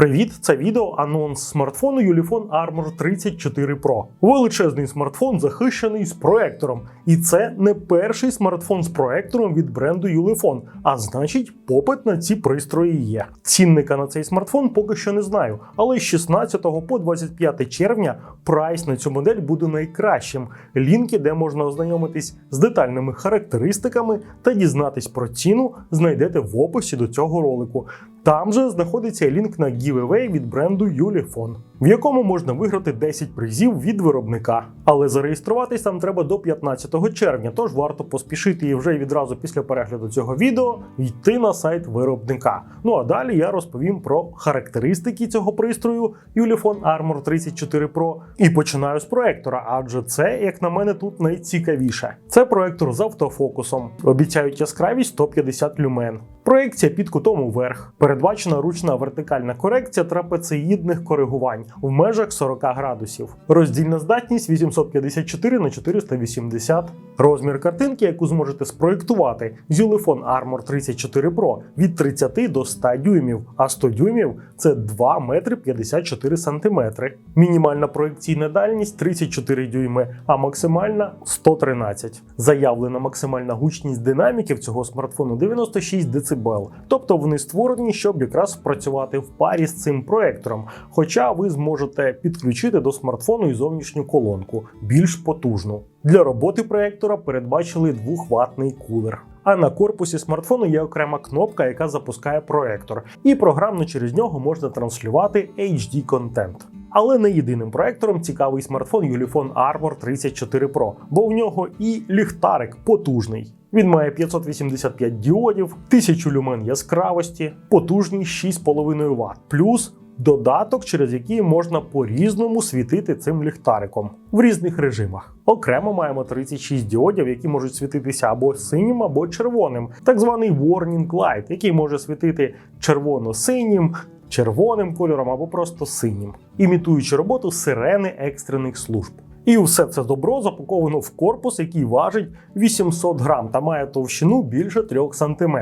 Привіт, це відео анонс смартфону Ulefone Armor 34 Pro. Величезний смартфон захищений з проектором. І це не перший смартфон з проектором від бренду Ulefone, а значить, попит на ці пристрої є. Цінника на цей смартфон поки що не знаю, але з 16 по 25 червня прайс на цю модель буде найкращим. Лінки, де можна ознайомитись з детальними характеристиками та дізнатись про ціну, знайдете в описі до цього ролику. Там же знаходиться лінк на giveaway від бренду Ulefone, в якому можна виграти 10 призів від виробника. Але зареєструватись там треба до 15 червня, тож варто поспішити і вже відразу після перегляду цього відео йти на сайт виробника. Ну а далі я розповім про характеристики цього пристрою Ulefone Armor 34 Pro і починаю з проектора, адже це, як на мене, тут найцікавіше. Це проектор з автофокусом. Обіцяють яскравість 150 люмен. Проекція під кутом уверх. Передбачена ручна вертикальна корекція трапециїдних коригувань в межах 40 градусів. Роздільна здатність 854 на 480. Розмір картинки, яку зможете спроєктувати з Ulefone Armor 34 Pro від 30 до 100 дюймів, а 100 дюймів це 2 метри 54 сантиметри. Мінімальна проекційна дальність 34 дюйми, а максимальна 113. Заявлена максимальна гучність динаміків цього смартфону 96 дБ, тобто вони створені, щоб якраз працювати в парі з цим проектором. Хоча ви зможете підключити до смартфону і зовнішню колонку більш потужну. Для роботи проектора передбачили 2-ватний кулер. А на корпусі смартфону є окрема кнопка, яка запускає проектор, і програмно через нього можна транслювати HD контент. Але не єдиним проектором цікавий смартфон Ulefone Armor 34 Pro, бо в нього і ліхтарик потужний. Він має 585 діодів, 1000 люмен яскравості, потужність 6,5 Вт, плюс додаток, через який можна по-різному світити цим ліхтариком в різних режимах. Окремо маємо 36 діодів, які можуть світитися або синім, або червоним, так званий Warning Light, який може світити червоно-синім, червоним кольором або просто синім, імітуючи роботу сирени екстрених служб. І все це добро запаковано в корпус, який важить 800 грам та має товщину більше 3 см.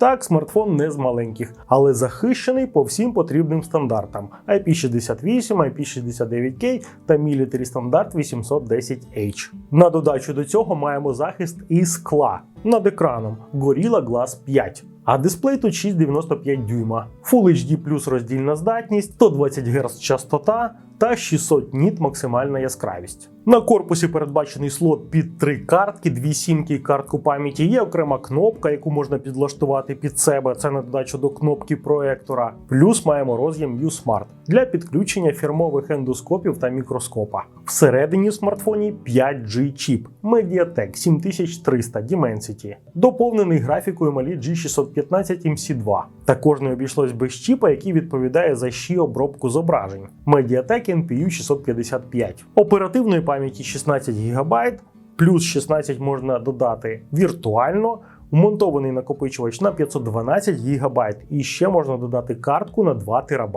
Так, смартфон не з маленьких, але захищений по всім потрібним стандартам: IP68, IP69K та Military стандарт 810H. На додачу до цього маємо захист із скла над екраном Gorilla Glass 5. А дисплей тут 6,95 дюйма, Full HD плюс роздільна здатність, 120 Гц частота та 600 ніт максимальна яскравість. На корпусі передбачений слот під три картки, дві сімки і картку пам'яті. Є окрема кнопка, яку можна підлаштувати під себе. Це на додачу до кнопки проектора. Плюс маємо роз'єм U-Smart для підключення фірмових ендоскопів та мікроскопа. Всередині в смартфоні 5G чіп Mediatek 7300 Dimensity, доповнений графікою Mali G615 MC2. Також не обійшлось без чіпа, який відповідає за щі обробку зображень. Mediatek NPU 655. Оперативної пам'яті 16 ГБ, плюс 16 можна додати віртуально. Вмонтований накопичувач на 512 ГБ і ще можна додати картку на 2 ТБ.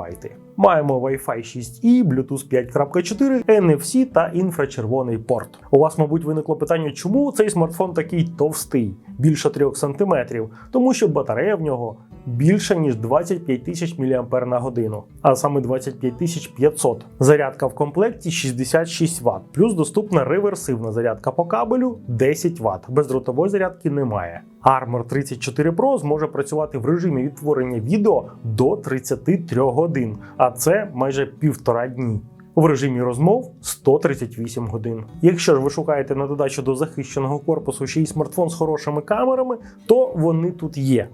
Маємо Wi-Fi 6E, Bluetooth 5.4, NFC та інфрачервоний порт. У вас, мабуть, виникло питання, чому цей смартфон такий товстий, більше 3 см, тому що батарея в нього більше ніж 25 тисяч мАч на годину, а саме 25 тисяч 500. Зарядка в комплекті 66 Вт, плюс доступна реверсивна зарядка по кабелю 10 Вт. Бездротової зарядки немає. Armor 34 Pro зможе працювати в режимі відтворення відео до 33 годин, а це майже півтора дні. В режимі розмов 138 годин. Якщо ж ви шукаєте на додачу до захищеного корпусу ще й смартфон з хорошими камерами, то вони тут є.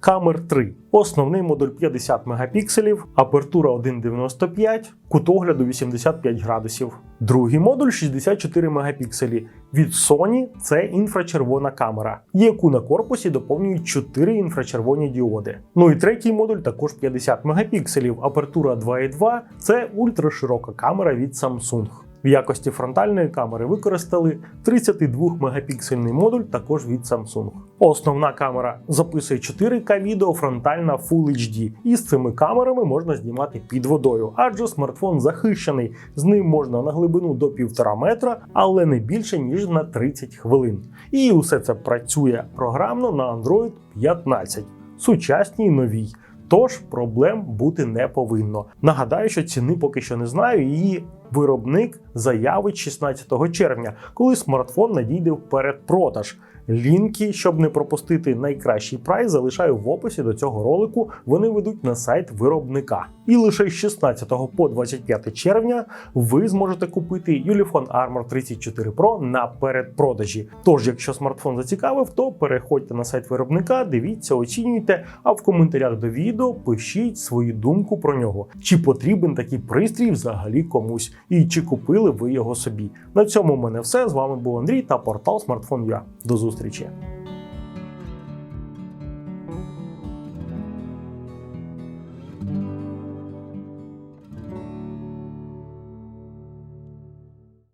Камер 3. Основний модуль 50 мегапікселів, апертура 1,95, кут огляду 85 градусів. Другий модуль 64 мегапікселі. Від Sony це інфрачервона камера, яку на корпусі доповнюють 4 інфрачервоні діоди. Ну і третій модуль також 50 мегапікселів, апертура 2,2 це ультраширока камера від Samsung. В якості фронтальної камери використали 32 мегапіксельний модуль також від Samsung. Основна камера записує 4К відео, фронтальна Full HD. І з цими камерами можна знімати під водою, адже смартфон захищений. З ним можна на глибину до 1,5 метра, але не більше ніж на 30 хвилин. І усе це працює програмно на Android 15, сучасній новій. Тож проблем бути не повинно. Нагадаю, що ціни поки що не знаю. Її виробник заявить 16 червня, коли смартфон надійде в передпродаж. Лінки, щоб не пропустити найкращий прайс, залишаю в описі до цього ролику. Вони ведуть на сайт виробника. І лише з 16 по 25 червня ви зможете купити Ulefone Armor 34 Pro на передпродажі. Тож, якщо смартфон зацікавив, то переходьте на сайт виробника, дивіться, оцінюйте, а в коментарях до відео пишіть свою думку про нього. Чи потрібен такий пристрій взагалі комусь, і чи купили ви його собі. На цьому в мене все. З вами був Андрій та портал Smartphone.ua. До зустрічі!